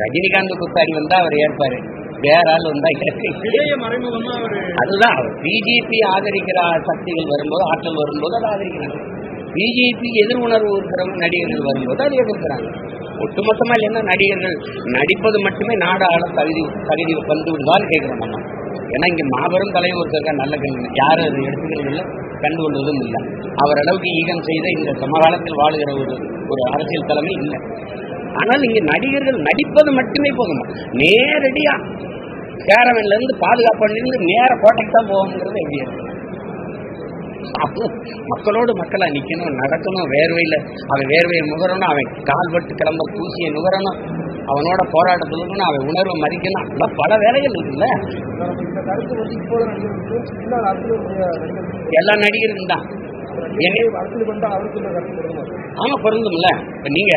ரஜினிகாந்த் குத்தாடி வந்தா அவர் ஏற்பாரு. வேற ஆள் வந்தா அதுதான். பிஜேபி ஆதரிக்கிற சக்திகள் வரும்போது ஆற்றல் வரும்போது அதை ஆதரிக்கிறாங்க. பிஜேபி எதிர் உணர்வு இருக்கிறவங்க நடிகர்கள் வரும்போது அதை எதிர்க்கிறாங்க. ஒட்டுமொத்தமா இல்லைன்னா நடிகர்கள் நடிப்பது மட்டுமே நாடு ஆள தகுதி தகுதி வந்து விடுதான்னு கேட்கிறோம் நம்ம. ஏன்னா இங்க மாபெரும் தலைவர் ஒருத்தர் நல்ல கண்ணு யாரும் அதை எடுத்துக்கிறது இல்லை கண்டு கொள்வதும் இல்லை. அவர் அளவுக்கு ஈகம் செய்த இந்த சமகாலத்தில் வாழுகிற ஒரு ஒரு அரசியல் தலைமை இல்லை. ஆனால் இங்க நடிகர்கள் நடிப்பது மட்டுமே போதுமா? நேரடியா கேரவன்ல இருந்து பாதுகாப்புல நேர கோட்டைக்கு தான் போகணுங்கிறது எப்படி இருக்கு அப்போ மக்களோடு மக்களா நிக்கணும் நடக்கணும் வேர்வையில அவன் வேர்வையை நுகரணும் அவன் கால்பட்டு கிளம்ப தூசியை நுகரணும் அவனோட போராட்டத்தில் இருக்கணும் அவன் உணர்வை மறிக்கணும் அதெல்லாம் பல வேலைகள் இருக்குல்ல? எல்லா நடிகரும் தான். ஆமா பொருந்தும்ல. இப்ப நீங்க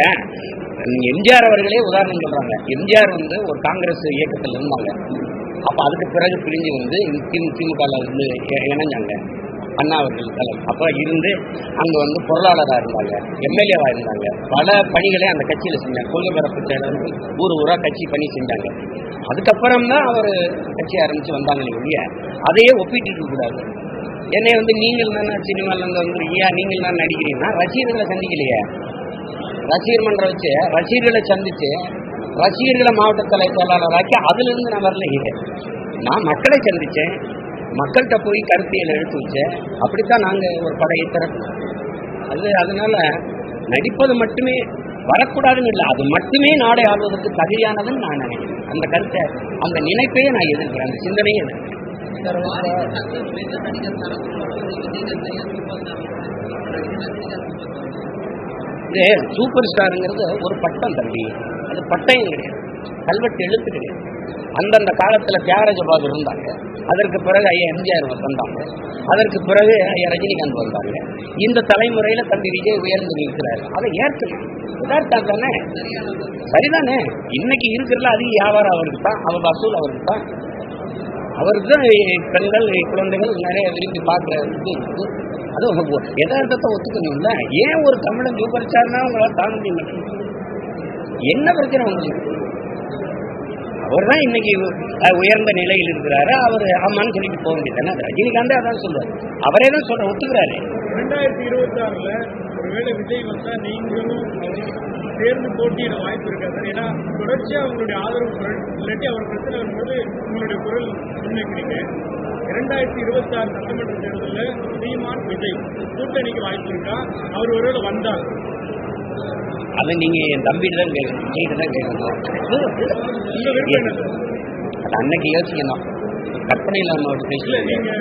எம்ஜிஆர் அவர்களே உதாரணம் சொல்றாங்க. எம்ஜிஆர் வந்து ஒரு காங்கிரஸ் இயக்கத்தில் இருந்தாங்க. அப்ப அதுக்கு பிறகு பிரிஞ்சு வந்து திமுக வந்து இணைஞ்சாங்க. அண்ணா அவர்கள் தலை அப்ப இருந்து அங்க வந்து பொருளாளராக இருந்தாங்க எம்எல்ஏவா இருந்தாங்க. பல பணிகளை அந்த கட்சியில செஞ்சாங்க. கொள்கை பரப்பு செயலர்கள் ஊர் ஊரா கட்சி பணி செஞ்சாங்க. அதுக்கப்புறம் தான் அவர் கட்சி ஆரம்பிச்சு வந்தாங்களே ஒழிய அதையே ஒப்பிட்டு கூடாது. என்னை வந்து நீங்கள் தானே சினிமாலேருந்து வந்துருக்கியா வந்து ஏன் நீங்கள் தான் நடிக்கிறீங்கன்னா ரசிகர்களை சந்திக்கலையே. ரசிகர் மன்றம் வச்சு ரசிகர்களை சந்திச்சு ரசிகர்களை மாவட்ட தலை செயலாளராக்கி அதுலேருந்து நான் வரல இது. நான் மக்களை சந்தித்தேன் மக்கள்கிட்ட போய் கருத்தியல் எடுத்து வச்சேன். அப்படித்தான் நாங்கள் ஒரு படையை திறக்கணும் அது அதனால் நடிப்பது மட்டுமே வரக்கூடாதுன்னு இல்லை அது மட்டுமே நாடை ஆள்வதற்கு தகுதியானதுன்னு நான் நினைக்கிறேன். அந்த கருத்தை அந்த நினைப்பையே நான் எதிர்க்கிறேன் அந்த சிந்தனையே எதிர்க்கிறேன் சூப்பர் ஸ்டாருங்கிறது ஒரு பட்டம் தம்பி. அது பட்டயம் கிடையாது. கல்வெட்டு எழுத்து கிடையாது. அந்தந்த காலத்துல தியாகராஜ பாபு இருந்தாங்க. அதற்கு பிறகு ஐயா எம்ஜிஆர் வந்தாங்க. அதற்கு பிறகு ஐயா ரஜினிகாந்த் வந்தாங்க. இந்த தலைமுறையில தம்பி விஜய் உயர்ந்து நிற்கிறாரு. அதை ஏற்கணும் யதார்த்தம் தானே சரிதானே? இன்னைக்கு இருக்கிறதுல அதிக வியாபாரம் அவருக்கு தான் அவர் வசூல் அவருக்கு தான். அவர் தான் பெண்கள் குழந்தைகள் நிறைய விரும்பி பார்க்குற இது இருக்கு அது ஒரு யதார்த்தத்தை ஒத்துக்கணும்ல? ஏன் ஒரு தமிழன் சூப்பர் உங்களால் தாங்க முடியும் என்ன பிரச்சனை உங்களுக்கு? அவர் தான் இன்னைக்கு உயர்ந்த நிலையில் இருக்கிறாரு. அவர் ஆமான்னு சொல்லிட்டு போக வேண்டியதானே ரஜினிகாந்தே அதான் சொல்றாரு. அவரே தான் சொல்ற ஒத்துக்கிறாரு. ரெண்டாயிரத்தி இருபத்தி ஆறுல ஒருவேளை விஜய் வந்தா நீங்களும் சேர்ந்து போட்டியிட வாய்ப்பு இருக்காது ஏன்னா தொடர்ச்சியா அவங்களுடைய ஆதரவு குரல் இல்லாட்டி அவர் பிரச்சனை வரும்போது உங்களுடைய குரல் முன்வைக்கிறீங்க இரண்டாயிரத்தி இருபத்தி ஆறு சட்டமன்ற தேர்தலில் சீமான் விஜய் கூட்டணிக்கு வாய்ப்பு இருக்கா? அவர் ஒருவேளை வந்தால் அதை நீங்க என் தம்பிட்டு தான் கேட்கணும் விஜய்கிட்ட தான் கேட்கணும்? அது அன்னைக்கு யோசிக்கணும். கற்பனை இல்லாம ஒரு பேசல நீங்க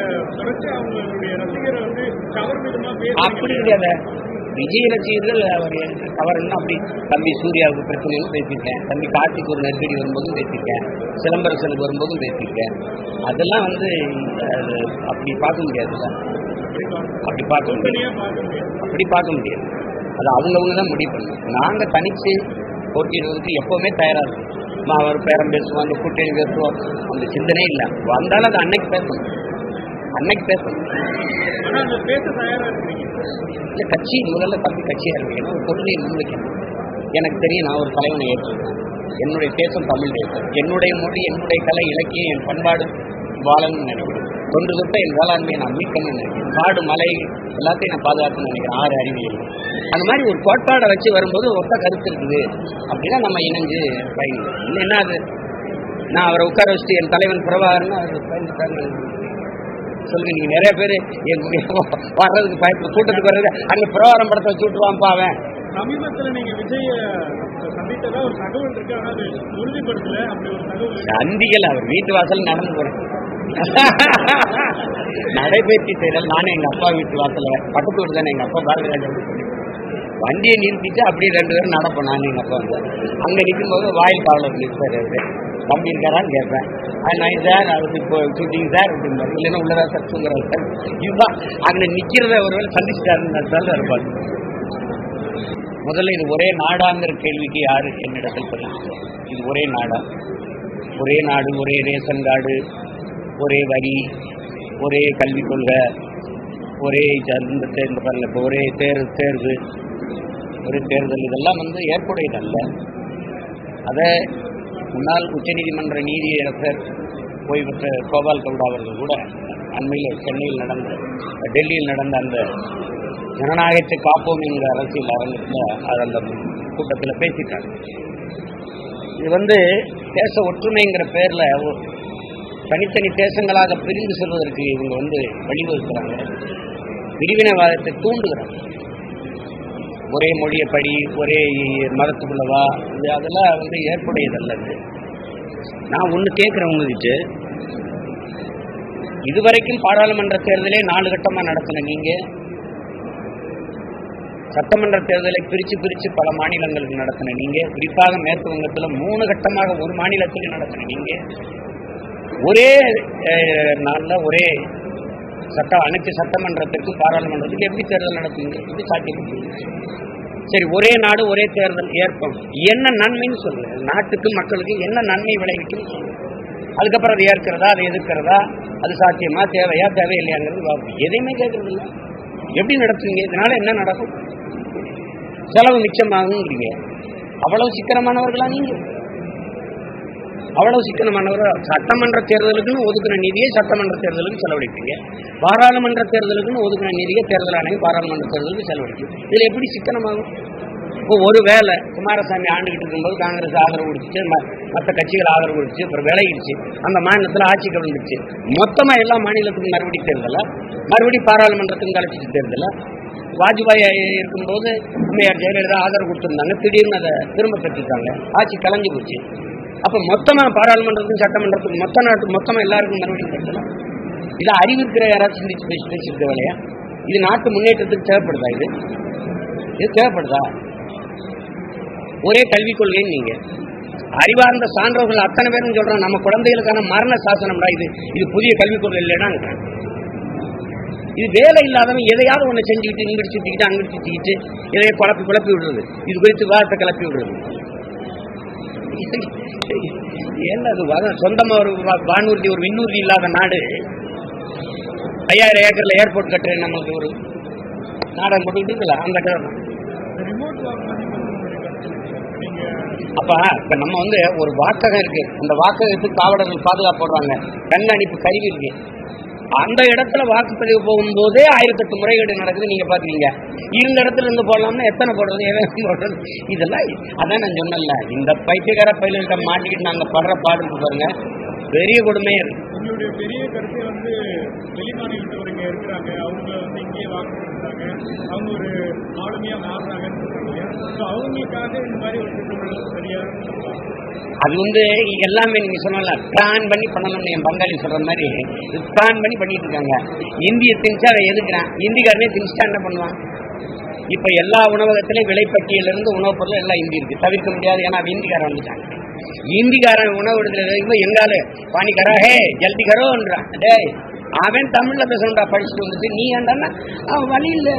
அவங்களுடைய ரசிகரை வந்து கவர் விதமா அப்படி கிடையாது. விஜய் ரசிகர்கள் அவர் அவர்னா அப்படி தம்பி சூர்யாவுக்கு பிரச்சனையும் பேசியிருக்கேன். தம்பி கார்த்திக் ஒரு நெருக்கடி வரும்போதும் பேசியிருக்கேன். சிலம்பரசனுக்கு வரும்போதும் பேசியிருக்கேன். அதெல்லாம் வந்து அப்படி பார்க்க முடியாதுல்ல அப்படி பார்க்க முடியாது. அப்படி பார்க்க முடியாது. அது அவங்கவுங்க தான் முடிவு பண்ணணும். நாங்கள் தனித்து போட்டியிடுவதற்கு எப்போவுமே தயாராக இருக்கும். அவர் பேரம் பேசுவோம் அந்த கூட்டணி பேசுவோம் அந்த சிந்தனையே இல்லை. வந்தாலும் அது அன்னைக்கு பேசணும். அன்னைக்கு பேசணும் இல்லை கட்சி முதல்ல தம்பி கட்சியாக இருக்கு ஏன்னா ஒரு கொள்கையை முன்வைக்கணும் எனக்கு தெரியும் நான் ஒரு தலைவனை ஏற்றிருக்கேன் என்னுடைய தேசம் தமிழ் தேசம். என்னுடைய மொழி என்னுடைய கலை இலக்கியம் என் பண்பாடு வாழணும்னு நினைக்கிறேன். தொன்று தொட்ட என் வேளாண்மையை நான் மீட்கணும்னு நினைக்கிறேன். காடு மலை எல்லாத்தையும் நான் பாதுகாக்கணும்னு நினைக்கிறேன். ஆறு அறிவியல். அந்த மாதிரி ஒரு கோட்பாடை வச்சு வரும்போது ஒத்த கருத்து இருக்குது. அப்படின்னா நம்ம இணைஞ்சு பயணிக்கணும் இல்லைன்னா அது? நான் அவரை உட்கார வச்சுட்டு என் தலைவன் பிரபாகரன் அவர் பயந்துட்டாங்க சொல்லுங்க நீங்க நிறைய பேர் வர்றதுக்கு பயப்பட கூட்டத்துக்கு வர்றது அங்க பிரவாரம் படத்தை வச்சு விட்டுருவான்ப்பா அவன். சமீபத்துல நீங்க விஜய. சந்திக்கல அவர் வீட்டு வாசல் நடந்து போறேன். நடைபயிற்சி செய்யறது நானே எங்க அப்பா வீட்டு வாசல பக்கத்து வீடு தானே எங்க அப்பா பாரதிராஜன் வண்டியை நிறுத்திட்டு அப்படியே ரெண்டு பேரும் நடப்போம் நான் எங்க அப்பா வந்து. அங்க நிற்கும்போது வாயில் காவலர் நிற்பாரு தம்பி இருக்காரான்னு கேட்பேன் நான் சார் அது இப்போ ஷூட்டிங் சார் அப்படிம்பாரு இல்லைன்னா உள்ளதா சார் தூங்குறாரு சார். இதுதான். அங்கே நிற்கிறத ஒருவேளை சந்திச்சுட்டாருன்னு இருப்பாரு முதல்ல இது ஒரே நாடாங்கிற கேள்விக்கு யாரு என்னிடத்தில் பதில் இது ஒரே நாடா. ஒரே நாடு ஒரே ரேஷன் கார்டு ஒரே வரி ஒரே கல்விக் கொள்கை ஒரே இந்த தேர்ந்து இந்த பாருங்க இப்போ ஒரே தேர்வு தேர்வு ஒரே தேர்தல் இதெல்லாம் வந்து ஏற்புடையதல்ல. அதை முன்னாள் உச்சநீதிமன்ற நீதியரசர் ஓய்வு பெற்ற கோபால் கவுடா அவர்கள் கூட அண்மையில் சென்னையில் நடந்த டெல்லியில் நடந்த அந்த ஜனநாயகத்தை காப்போம் என்கிற அரசியல் அரங்கத்தில் அது அந்த கூட்டத்தில் பேசிட்டாங்க இது வந்து தேச ஒற்றுமைங்கிற பேரில் தனித்தனி தேசங்களாக பிரிந்து செல்வதற்கு இவங்க வந்து வழிவகுக்கிறாங்க. பிரிவினைவாதத்தை தூண்டுகிறாங்க. ஒரே மொழியப்படி ஒரே மதத்துக்குள்ளவா? இது அதெல்லாம் வந்து ஏற்புடையதல்ல அது நான் ஒன்று கேட்குறேன் உங்ககிட்ட இதுவரைக்கும் பாராளுமன்ற தேர்தலே நாலு கட்டமாக நடத்தின நீங்கள் சட்டமன்ற தேர்தலை பிரித்து பிரித்து பல மாநிலங்களுக்கு நடத்தின நீங்கள் குறிப்பாக மேற்கு வங்கத்தில் மூணு கட்டமாக ஒரு மாநிலத்துக்கு நடத்தின நீங்கள் ஒரே நாளில் ஒரே சட்ட அனைத்து சட்டமன்றத்திற்கு பாராளுமன்றத்துக்கு எப்படி தேர்தல் நடத்துங்க இது சாத்தியம். சரி ஒரே நாடு ஒரே தேர்தல் ஏற்படும். என்ன நன்மைன்னு சொல்லு நாட்டுக்கு மக்களுக்கு என்ன நன்மை விளைவிக்கும் சொல்லு அதுக்கப்புறம் அது ஏற்கிறதா அதை எதிர்க்கிறதா அது சாத்தியமா தேவையா தேவையில்லையாங்கிறது எதையுமே கேட்கறது இல்லை எப்படி நடத்துவீங்க? இதனால என்ன நடக்கும்? செலவு மிச்சமாகுங்கிறீங்க அவ்வளவு சிக்கனமானவர்களா நீங்க. அவ்வளவு சிக்கனமானவர் சட்டமன்ற தேர்தலுக்குன்னு ஒதுக்கின நிதியை சட்டமன்ற தேர்தலுக்கு செலவழிப்பீங்க. பாராளுமன்ற தேர்தலுக்குன்னு ஒதுக்கின நிதியை தேர்தல் ஆணையம் பாராளுமன்ற தேர்தலுக்கு செலவழிக்கும். இதில் எப்படி சிக்கனமாகும்? இப்போ ஒரு வேலை குமாரசாமி ஆண்டுகிட்டு இருக்கும்போது காங்கிரஸ் ஆதரவு கொடுத்துச்சு மற்ற கட்சிகள் ஆதரவு கொடுத்துச்சு அப்புறம் விலகிடுச்சு. அந்த மாநிலத்தில் ஆட்சி கவிழ்ந்துச்சு மொத்தமாக எல்லா மாநிலத்துக்கும் மறுபடியும் தேர்தலை? மறுபடி பாராளுமன்றத்துக்கும் கழிச்சிட்டு தேர்தலை? வாஜ்பாய் இருக்கும்போது அம்மையார் ஜெயலலிதா ஆதரவு கொடுத்துருந்தாங்க திடீர்னு அதை திரும்ப பெற்றுட்டாங்க. ஆட்சி கலைஞ்சு போச்சு. அப்போ மொத்தமாக பாராளுமன்றத்துக்கும் சட்டமன்றத்துக்கும் மொத்த நாட்டுக்கு மொத்தமாக எல்லாருக்கும் மறுபடியும் தேர்தலை இது இருக்கிற யாராவது சிந்திச்சு பேசி பேசியிருக்க வேலையா இது நாட்டு முன்னேற்றத்துக்கு தேவைப்படுதா இது? இது தேவைப்படுதா? ஒரே கல்விக் கொள்கைன்னு நீங்க. அறிவார்ந்த சான்றோர்கள் அத்தனை பேரும் சொல்றாங்க நம்ம குழந்தைகளுக்கான மரண சாசனம்டா இது. இது புதிய கல்விக் கொள்கை இல்லைன்னா இது வேலை இல்லாதவன் எதையாவது ஒன்று செஞ்சுக்கிட்டு இங்கிட்டு சுத்திக்கிட்டு அங்கிட்டு சுத்திக்கிட்டு எதையோ குழப்பி குழப்பி விடுறது. இது குறித்து வார்த்தை கிளப்பி விடுறது. என்னது சொந்தமா ஒரு வானூர்தி ஒரு விண்ணூர்தி இல்லாத நாடு. ஐயாயிரம் ஏக்கர்ல ஏர்போர்ட் கட்டுறேன் நமக்கு ஒரு நாடகம் போட்டுக்கிட்டு இருக்கல அந்த கதை அப்ப இப்ப நம்ம வந்து ஒரு வாக்ககம் இருக்கு. அந்த வாக்ககத்துக்கு காவலர்கள் பாதுகாப்பு போடுறாங்க. கண்காணிப்பு கருவி இருக்கு. அந்த இடத்துல வாக்குப்பதிவு போகும்போதே ஆயிரத்தெட்டு முறைகேடு நடக்குது நீங்க பாக்குறீங்க இந்த இடத்துல இருந்து போடலாம்னா எத்தனை போடுறது எவ்வளவு போடுறது? இதெல்லாம் அதான் நான் சொன்னல இந்த பைத்தியக்கார பயில்கிட்ட மாட்டிக்கிட்டு நாங்க படுற பாடு பாருங்க. பெரிய இருக்கு. உங்களுடைய பெரிய கருத்தை வந்து வெளிமாநிலத்தவர் இங்க இருக்கிறாங்க. அவங்க வந்து இங்கேயே வாக்கு கொடுத்தாங்க அவங்க ஒரு ஆளுமையா சொல்றாங்க. ஸோ அவங்களுக்காக இந்த மாதிரி ஒரு திட்டங்கள் சரியா அது வந்து எல்லாமே நீங்க சொன்னல பிளான் பண்ணி பண்ணணும்னு என் பங்காளி சொல்ற மாதிரி. பிளான் பண்ணி பண்ணிட்டு இருக்காங்க. இந்திய திணிச்சா அதை எதுக்குறான் இந்திக்காரனே திணிச்சா என்ன பண்ணுவான்? இப்ப எல்லா உணவகத்திலையும் விலைப்பட்டியல இருந்து உணவுப் பொருள் எல்லாம் இந்தி இருக்கு. தவிர்க்க முடியாது ஏன்னா இந்திக்காரன் வந்துட்டாங்க இந்திக்காரன் உணவு எடுத்துல எங்கால? பானிக்காரா ஹே ஜல்தி கரோன்றான் டேய் அவன் தமிழ்ல பேசணும்டா படிச்சுட்டு வந்துட்டு. நீ ஏன்டான்னா அவன் வழி இல்லை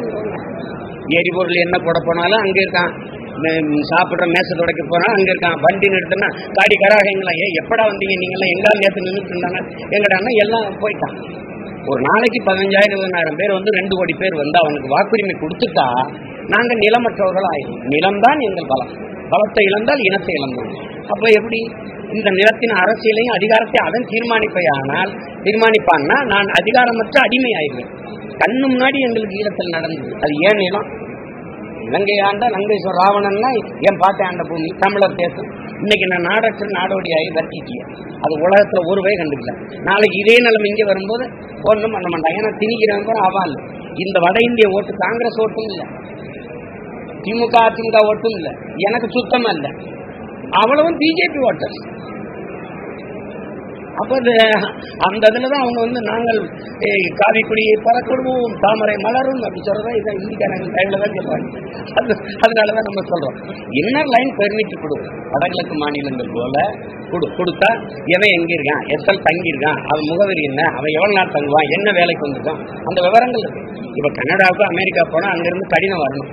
எரிபொருள் என்ன போட போனாலும் அங்க இருக்கான். ம், சாப்பிடுற மேசை துடைக்க போனா அங்க இருக்கான். வண்டி நிறுத்தினா காடி கராகங்களா ஏ எப்படா வந்தீங்க? நீங்களாம் எங்கால நேற்று நின்றுட்டு இருந்தாங்க? எங்கடான்னா எல்லாம் போயிட்டான். ஒரு நாளைக்கு பதினஞ்சாயிரம் இருபதாயிரம் பேர் வந்து ரெண்டு கோடி பேர் வந்து அவனுக்கு வாக்குரிமை கொடுத்துட்டா நாங்க நிலமற்றவர்கள் ஆயிடும் நிலம்தான் எங்கள் பலம். பலத்தை இழந்தால் இனத்தை இழந்தோம். அப்போ எப்படி? இந்த நிலத்தின் அரசியலையும் அதிகாரத்தை தீர்மானிப்பை தீர்மானிப்பையானால் தீர்மானிப்பான்னா நான் அதிகாரமற்ற அடிமை ஆயிடுவேன் கண்ணு முன்னாடி எங்களுக்கு ஈழத்தில் நடந்தது. அது ஏன் நிலம்? இலங்கை ஆண்ட லங்கேஸ்வர் ராவணன்னா என் பார்த்த ஆண்ட பூமி? தமிழர் தேசம். இன்னைக்கு நான் நாடற்ற நாடோடியாகி வர்த்திட்டிய அது உலகத்தில் ஒருவே கண்டுக்கல நாளைக்கு இதே நிலம் இங்கே வரும்போது ஒன்றும் பண்ண மாட்டாங்க ஏன்னா திணிக்கிறவங்க கூட இந்த வட இந்திய ஓட்டு காங்கிரஸ் ஓட்டும் இல்லை. திமுக அதிமுக ஓட்டும் இல்லை. எனக்கு சுத்தமா இல்லை. அவ்வளவும் பிஜேபி ஓட்டர்ஸ் அப்போ அந்த இதில் தான் அவங்க வந்து நாங்கள் காவிக்குடியை பறக்கொடுவோம் தாமரை மலரும் அப்படி சொல்கிறத இதான் இந்திக்காரங்க டைமில் தான் சொல்றாங்க. அது அதனால தான் நம்ம சொல்றோம். இன்னர் லைன் பெர்மிட் கொடு? வடகிழக்கு மாநிலங்கள் போல கொடு கொடுத்தா எவன் எங்கே இருக்கான் எத்தனை தங்கியிருக்கான்? அவன் முகவரி என்ன? அவன் எவ்வளவு நாள் தங்குவான்? என்ன வேலைக்கு வந்திருக்கான்? அந்த விவரங்கள் இருக்கு. இப்போ கனடாவுக்கு அமெரிக்கா போனால் அங்கேருந்து கடினம் வரணும்.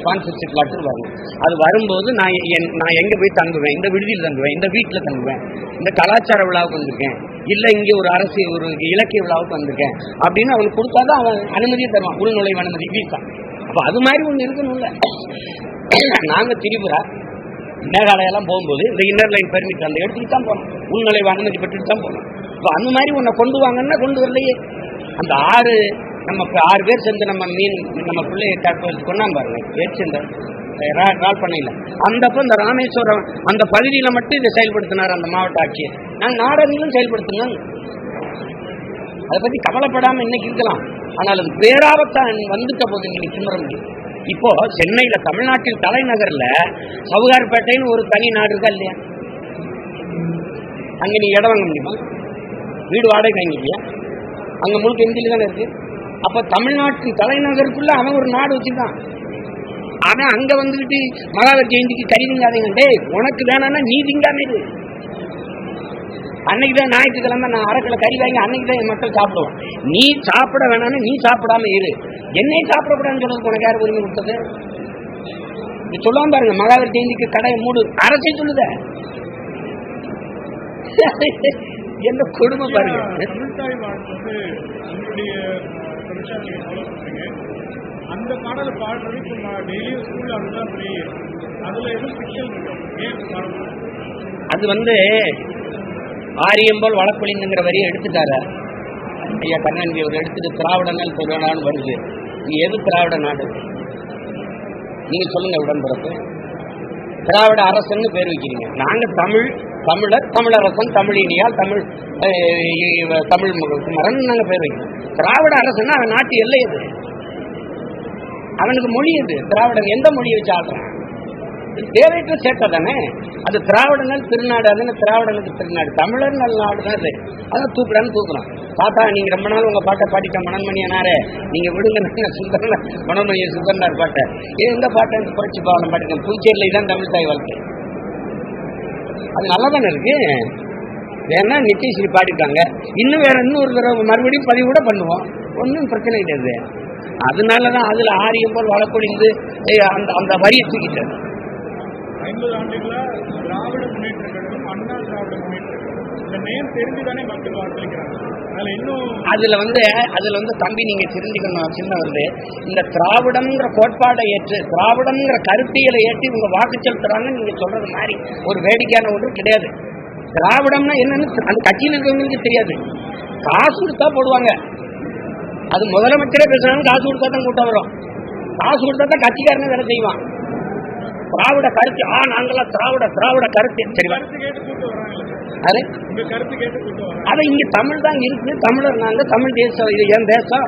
ஸ்பான்சர்ஷிப் லெட்டர் வரும் அது வரும்போது நான் என் நான் எங்கே போய் தங்குவேன்? இந்த விடுதியில் தங்குவேன். இந்த வீட்டில் தங்குவேன். இந்த கலாச்சார விழாவுக்கு வந்திருக்கேன். இல்லை இங்கே ஒரு அரசு ஒரு இலக்கிய விழாவுக்கு வந்திருக்கேன். அப்படின்னு அவனுக்கு கொடுத்தாதான் அவன் அனுமதியை தருவான். உள்நுழைவு அனுமதி வீசா. அப்போ அது மாதிரி ஒன்று இருக்கணும்ல. நாங்கள் திரிபுரா மேகாலயெல்லாம் போகும்போது இந்த இன்னர் லைன் பெர்மிட் அந்த எடுத்துட்டு தான் போனோம். உள்நுழைவு அனுமதி பெற்றுட்டு தான் போனோம். இப்போ அந்த மாதிரி உன்னை கொண்டு வாங்கன்னா கொண்டு வரலையே. அந்த ஆறு நம்ம ஆறு பேர் சேர்ந்து நம்ம மீன் நம்ம பிள்ளையை காட்டு கொண்டாம் பாருங்க. ஏற்று ரால் பண்ணையில் அந்தப்போ இந்த ராமேஸ்வரம் அந்த பகுதியில் மட்டும் இதை செயல்படுத்தினார் அந்த மாவட்ட ஆட்சியர். நாங்கள் நாடகங்களும் செயல்படுத்துங்க அதை பற்றி கவலைப்படாமல் இன்னைக்கு இருக்கலாம். ஆனால் அது பேராபத்தான் வந்துட்ட போது இன்னைக்கு சிம்மர முடியும் இப்போ சென்னையில் தமிழ்நாட்டில் தலைநகரில் சவுகார்பேட்டைன்னு ஒரு தனி நாடு இருக்கா இல்லையா? அங்கே நீ இடம் வாங்க முடியுமா? வீடு வாடகை வாங்கிக்கலையா அங்கே முழுக்க இந்தியில் தானே இருக்குது அப்ப தமிழ்நாட்டின் தலைநகருக்குள்ள அவன் ஒரு நாடு வச்சிருக்கான். அவன் அங்க வந்துகிட்டு மகாவீர் ஜெயந்திக்கு கறி திங்காதீங்க. டே உனக்கு வேணாம்னா நீ திங்காமே இது அன்னைக்கு தான் ஞாயிற்றுக்கிழமை நான் அரக்கில் கறி வாங்கி அன்னைக்கு தான் என் மக்கள் சாப்பிடுவோம் நீ சாப்பிட வேணாம்னு நீ சாப்பிடாம இரு. என்னை சாப்பிடக்கூடாதுன்னு சொல்றதுக்கு உனக்கு யார் உரிமை கொடுத்தது? நீ சொல்லாம பாருங்க மகாவீர் ஜெயந்திக்கு கடையை மூடு. அரசே சொல்லுத. என்ன கொடுமை பாருங்க. தமிழ்தாய் வாழ்த்து ஃபாலோ பண்ணுறீங்க அந்த பாடலை பாடுறது இப்போ டெய்லியும் ஸ்கூலில் அதுதான் போய் அதில் எதுவும் சிக்கல் இருக்கும் ஏன் பாடணும் அது வந்து ஆரியம் போல் வழக்கொழிந்துங்கிற வரியை எடுத்துட்டாரு. ஐயா கண்ணன் அவர் எடுத்துட்டு திராவிடங்கள் திருவிழான்னு வருது. நீ எது திராவிட நாடு? நீங்க சொல்லுங்க உடன்பிறப்பு. திராவிட அரசுன்னு பேர் வைக்கிறீங்க. நாங்க தமிழ் தமிழர் தமிழரசன் தமிழினியால் தமிழ் தமிழ் மு- பேர் வைக்கிறோம் திராவிட அரசுன்னா அவன் நாட்டு எல்லை அது அவனுக்கு மொழி அது திராவிடன் எந்த மொழியை வச்சு ஆடுறான் தேவையற்ற சேட்டை தானே? அது திராவிடங்கள் திருநாடு அதுன்னு திராவிடனுக்கு திருநாடு? தமிழர் நல்ல நாடு தான் அது அதான் தூக்குறான்னு தூக்குறான். தாத்தா நீங்க ரொம்ப நாள் உங்க பாட்டை பாடிட்ட மனன்மணியனாரே. நீங்க விடுங்க சுந்தரன் சுந்தரன சுந்தரனார் பாட்டை. இது எந்த பாட்டை புரட்சி பாவனம் பாடிட்டேன் புதுச்சேரியில தான் தமிழ் தாய் வாழ்க்கை. அது நல்லா தானே இருக்கு? வேணா நித்தியஸ்ரீ பாடிட்டாங்க இன்னும் வேற இன்னும் ஒரு தடவை மறுபடியும் பதிவு கூட பண்ணுவோம். ஒன்றும் பிரச்சனை கிடையாது. அதனால தான் அதில் ஆரியம் போல் வழக்கொழிந்து அந்த அந்த வரியை தூக்கிட்டாரு. ஐம்பது ஆண்டுகளா திராவிட முன்னேற்ற கழகம் அண்ணா திராவிட முன்னேற்ற கழகம். இந்த நேம் தெரிஞ்சுதானே மக்கள் வாக்களிக்கிறாங்க. அதில் இன்னும் அதுல வந்து அதுல வந்து தம்பி நீங்க தெரிஞ்சுக்கணும் சின்ன வந்து இந்த திராவிடம்ங்கிற கோட்பாடை ஏற்று திராவிடம்ங்கிற கருத்தியலை ஏற்றி இவங்க வாக்கு செலுத்துறாங்கன்னு நீங்க சொல்றது மாதிரி ஒரு வேடிக்கையான ஒன்று கிடையாது. திராவிடம்னா என்னன்னு அந்த கட்சியில் இருக்கிறவங்களுக்கு தெரியாது. காசு கொடுத்தா போடுவாங்க. அது முதலமைச்சரே பேசுறாங்க காசு கொடுத்தா தான் கூட்டம் வரும். காசு கொடுத்தா தான் கட்சிக்காரனே வேலை செய்வான். திராவிட கருத்து ஆ நாங்களாம் திராவிட திராவிட கருத்து. சரிவா அது ஆனா இங்க தமிழ் தான் இருக்கு தமிழர் நாங்க தமிழ் தேசம் இது என் தேசம்.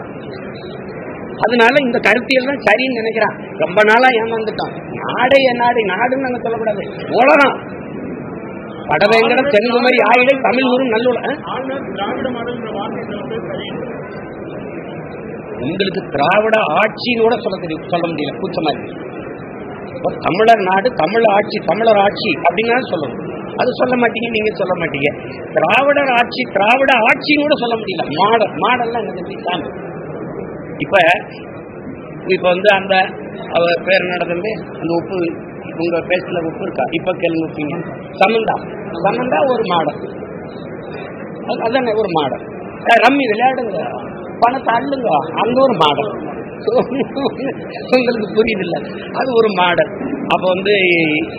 அதனால இந்த கருத்தியல் தான் சரின்னு நினைக்கிறான். ரொம்ப நாளா ஏமாந்துட்டோம் நாடே என் நாடு நாடுன்னு நாங்க சொல்லக்கூடாது. உலகம். வடவேங்கடம் தென்குமரி ஆயிடை தமிழ் ஒரு நல்லுல உங்களுக்கு திராவிட ஆட்சின்னு கூட சொல்ல தெரியும் சொல்ல முடியல. கூச்சமா இருக்கு. தமிழர் நாடு தமிழ் ஆட்சி தமிழர் ஆட்சி அப்படின்னு சொல்லணும். அது சொல்ல மாட்டீங்க நீங்க சொல்ல மாட்டீங்க. திராவிடர் ஆட்சி திராவிட ஆட்சின்னு கூட சொல்ல முடியல. மாடல் மாடல்லாம் எனக்கு சாமி இப்ப இப்ப வந்து அந்த அவர் பேர் நடந்தது அந்த உப்பு உங்க பேசுல உப்பு இருக்கா? இப்ப கேள்வி உப்பீங்க. சமந்தா. சமந்தா ஒரு மாடல். அது- அதானே ஒரு மாடல். ரம்மி விளையாடுங்க. பணத்தை அள்ளுங்க. அங்க ஒரு மாடல். உங்களுக்கு புரியுதுல்ல. அது ஒரு மாடல். அப்போ வந்து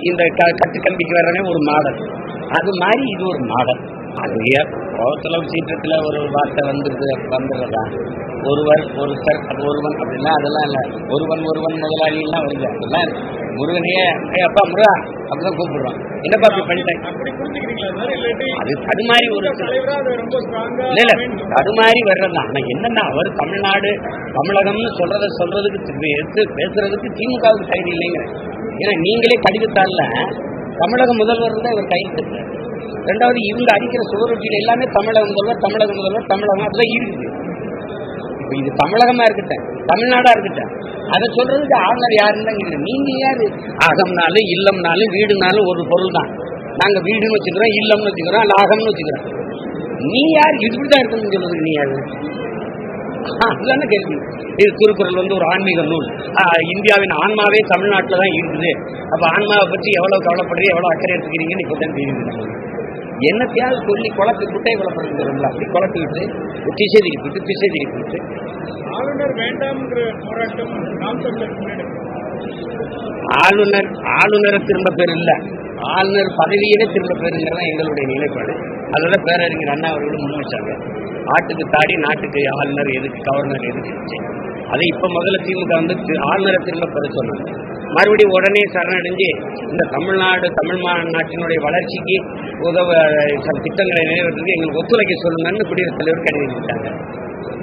இந்த க- கட்டு கம்பிக்கு வர்றனே ஒரு மாடல். அது மாதிரி இது ஒரு மாடல். அது ஏன் சீற்றத்தில் ஒரு வார்த்தை வந்துருது வந்துடுறதா? ஒருவர் ஒருத்தர் அது ஒருவன் அப்படின்னா அதெல்லாம் இல்லை. ஒருவன் ஒருவன் முதலாளி வருது அதெல்லாம் முருகனையே அப்பா முருகா. அப்படிதான் கூப்பிடுறோம். என்னப்பா அப்படி பண்ணிட்டேன் அது தடுமாறி ஒரு இல்ல இல்ல. தடுமாறி வர்றதுதான் ஆனா என்னன்னா அவர் தமிழ்நாடு தமிழகம்னு சொல்றத சொல்றதுக்கு எடுத்து பேசுறதுக்கு திமுகவுக்கு தகுதி இல்லைங்கிற. ஏன்னா நீங்களே கடிதத்தால தமிழக முதல்வர் தான் இவர் கையெழுத்து ரெண்டாவது இவங்க அடிக்கிற சுவரொட்டியில எல்லாமே தமிழக முதல்வர் தமிழக முதல்வர் தமிழகம் அப்படிதான் இருக்குது. இது தமிழகமா இருக்கட்டும் தமிழ்நாடா இருக்கட்டும். அதை சொல்றதுக்கு ஆளுநர் யாருன்னு நீங்க யாரு? அகம்னாலும் இல்லம்னாலும் வீடுனாலும் ஒரு பொருள் தான். நாங்க வீடுன்னு வச்சுக்கிறோம் இல்லம்னு வச்சுக்கிறோம் இல்ல அகம்னு வச்சுக்கிறோம். நீ யார்? இப்படிதான் இருக்கணும்னு சொல்றது நீ யாரு? அதுதானே கேள்வி. இது திருக்குறள் வந்து ஒரு ஆன்மீக நூல். இந்தியாவின் ஆன்மாவே தமிழ்நாட்டில் தான் இருக்குது அப்ப ஆன்மாவை பற்றி எவ்வளவு கவலைப்படுறீங்க எவ்வளவு அக்கறை எடுத்துக்கிறீங்கன்னு இப்போ தான் தெரியுது என்னத்தையாவது சொல்லி குழப்பி குட்டை குழப்பம் அப்படி குழப்பி விட்டு திசை திருப்பிட்டு திசை திருப்பிட்டு ஆளுநர் வேண்டாம்ங்கிற போராட்டம் ஆளுநர் ஆளுநரை திரும்ப பேர் இல்ல. ஆளுநர் பதவியிலே திரும்ப பேருங்கிறது எங்களுடைய நிலைப்பாடு. அதோட பேரறிஞர் அண்ணா அவர்களும் முன் வச்சாங்க. ஆட்டுக்கு தாடி நாட்டுக்கு ஆளுநர் எதுக்கு கவர்னர் எதுக்கு அது இப்ப முதல்ல திமுக வந்து ஆளுநரை திரும்ப பெற சொன்னாங்க. மறுபடியும் உடனே சரணடைஞ்சு இந்த தமிழ்நாடு தமிழ் மா- நாட்டினுடைய வளர்ச்சிக்கு உதவ சில திட்டங்களை நிறைவேற்றுறதுக்கு எங்களுக்கு ஒத்துழைக்க சொல்லுங்கன்னு குடியரசுத் தலைவர் கடிதம் கொடுத்தாங்க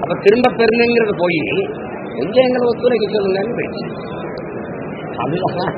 அப்ப திரும்ப பெருங்கிறது போய் கொஞ்சம் எங்களை ஒத்துழைக்க சொல்லுங்கன்னு போயிடுச்சு. அவ்வளவுதான்.